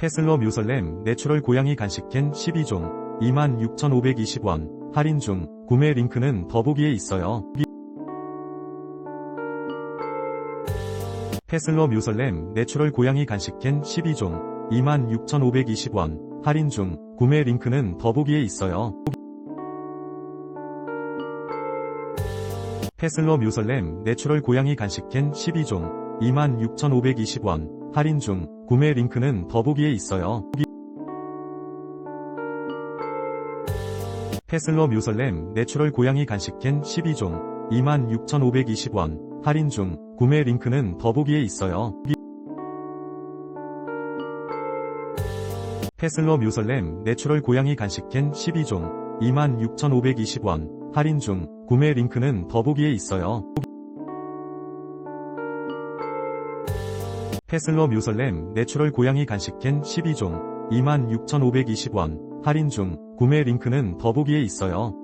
페슬러 뮤설렘 내추럴 고양이 간식캔 12종 26,520원 할인 중 구매 링크는 더보기에 있어요. 페슬러 뮤설렘 내추럴 고양이 간식캔 12종 26,520원 할인 중 구매 링크는 더보기에 있어요. 페슬러 뮤설렘 내추럴 고양이 간식캔 12종 26,520원 할인 중 구매 링크는 더보기에 있어요. 페슬러 뮤설렘 내추럴 고양이 간식캔 12종 26,520원 할인 중 구매 링크는 더보기에 있어요. 페슬러 뮤설렘 내추럴 고양이 간식캔 12종 26,520원 할인 중 구매 링크는 더보기에 있어요. 페슬러 뮤설렘 내추럴 고양이 간식캔 12종 26,520원 할인 중 구매 링크는 더보기에 있어요.